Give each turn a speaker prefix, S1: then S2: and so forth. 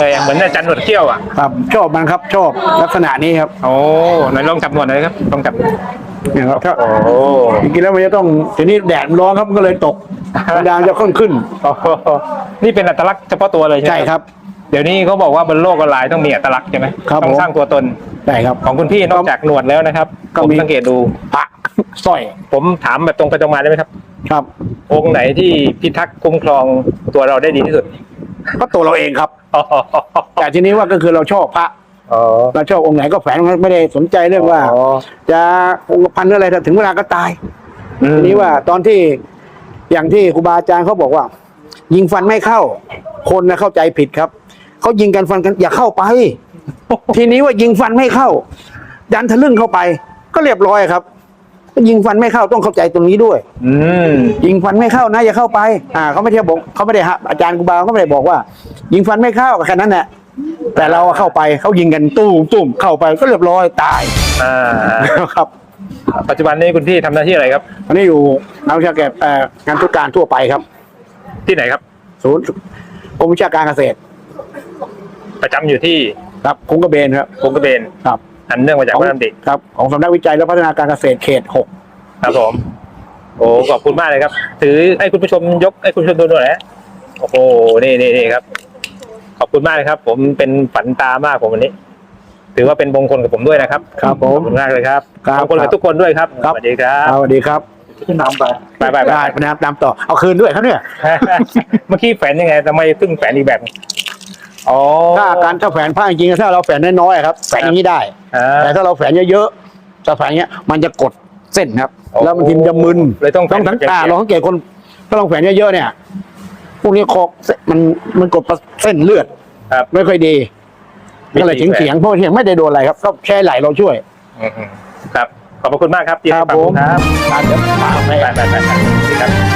S1: เลยอะเหมือนอาจารย์หนวดเขี้ยวอะ
S2: ครับชอบมันครับชอบลักษณะนี้ครับ
S1: โอ้ไหนลองจับหนวดหน่อยครับลองจับ
S2: เนี่ยครับถ้า
S1: โอ้
S2: จริงๆแล้วมันจะต้องทีนี้แดดมันร้อนครับมันก็เลยตกสัญญาณจะขึ้นขึ้น
S1: โอ้โหนี่เป็นอัตลักษณ์เฉพาะตัวเลยใช่ไหม
S2: ใช่ครับ
S1: เดี๋ยวนี้เขาบอกว่าบนโลกออนไลน์ต้องมีอัตลักษณ์ใช่ไหม
S2: ครับ
S1: ต้อง
S2: ผม
S1: สร้างตัวตน
S2: ได้ครับ
S1: ของคุณพี่นอกจากหนวดแล้วนะครับ
S2: ก็
S1: ผม
S2: มี
S1: สังเกตดู
S2: พระสร้อย
S1: ผมถามแบบตรงไปตรงมาได้ไหมครับ
S2: ครับ
S1: องค์ไหนที่พิทักษ์คุ้มครองตัวเราได้ดีที่สุด
S2: ก็ตัวเราเองครับ
S1: อ๋อ
S2: แต่ทีนี้ว่าก็คือเราชอบพระ
S1: อ๋อ
S2: เราชอบองค์ไหนก็แฝงไม่ได้สนใจเรื่องว่า
S1: อ๋อ
S2: จะองค์ละพันหรืออะไรแต่ถึงเวลาก็ตาย
S1: อืม
S2: ทีนี้ว่าตอนที่อย่างที่ครูบาอาจารย์เขาบอกว่า ยิงฟันไม่เข้า คนนะเข้าใจผิดครับเขายิงกันฟันกันอย่าเข้าไป ทีนี้ว่ายิงฟันไม่เข้า ดันทะลึ่งเข้าไป ก็เรียบร้อยครับ ยิงฟันไม่เข้าต้องเข้าใจตรงนี้ด้วย
S1: อืม
S2: ยิงฟันไม่เข้านะอย่าเข้าไป อ่าเขาไม่ได้บอกเขาไม่ได้ฮะอาจารย์ครูบาเขาไม่ได้บอกว่า ยิงฟันไม่เข้าแค่นั้นแหละแต่เราเข้าไปเขายิงกันตุ้มตุ้มเข้าไปก็เรียบร้อยตาย
S1: อ่า
S2: ครับ
S1: ปัจจุบันนี้คุณพี่ทำหน้าที่อะไรครับ
S2: อันนี้อยู่นักวิชาการเอ่องานทุกการทั่วไปครับ
S1: ที่ไหนครับ
S2: ศูนย์กรมวิชาการเกษตร
S1: ประจำอยู่ที่
S2: ครับคุ้งกระเบนครับ
S1: กรุงกระเบน
S2: ครับ
S1: อันเนื่องมาจากวัดน้ำดิ
S2: ครับของสำนักวิจัยและพัฒนาการเกษตรเขตหก
S1: ครับผม โอ้ขอบคุณมากเลยครับ ถือให้คุณผู้ชมยกให้คุณผู้ชมดูหน่อยนะโอ้โหนี่นี่นี่ครับ ขอบคุณมากเลยครับ ผมเป็นฝันตามากผมวันนี้ ถือว่าเป็นมงคลกับผมด้วยนะครับ
S2: ครับผ
S1: ข
S2: ม
S1: อบคุณมากเลยครับ
S2: ครับ
S1: ขอบคุณกับทุกคนด้วยครับ
S2: ครับ
S1: สวัสดีครับ
S2: สวัสดีครับ
S3: ขึ้นน้ำไป
S1: บายบายบา
S2: ได้
S1: ย
S2: นะครับตามต่อเอาคืนด้วยครับเนี่ย
S1: เมื่อกี้แฝนยังไงทำไมเพิ่งแฝนอีกแบบ อ๋อ
S2: ถ้าการถ้าแฝนผ้าจริงๆถ้าเราแฝนน้อยๆครับแฝนอย่างนี้ได้
S1: อ่า
S2: แต่ถ้าเราแฝนเยอะๆจะแฝนเงี้ย มันจะกดเส้นครับ
S1: โอ้
S2: แล้วมันทีมนจะมึน
S1: เลยต้องแฝ
S2: ต้อง
S1: น
S2: สัง
S1: เฉียงๆ
S2: ตาเราสังเกตคน ถ้าเราแฝนเยอะๆเนี่ยพวกนี้คอมันมันกดเส้นเลือด
S1: ครับ
S2: ไม่ค่อยดี
S1: วิธี
S2: ก็เลยเฉียงเฉียงๆเพราะเฉียงไม่ได้โดนอะไรครับก็แค่ไหลเราช่วย
S1: อืมๆครับ ขอบพระคุณมากครับที่
S2: ค
S1: ให้
S2: รับ
S1: ความ
S2: ผม
S1: ครับ
S2: อะเดี๋ยวพาไป
S1: ไปไปไปไปครับ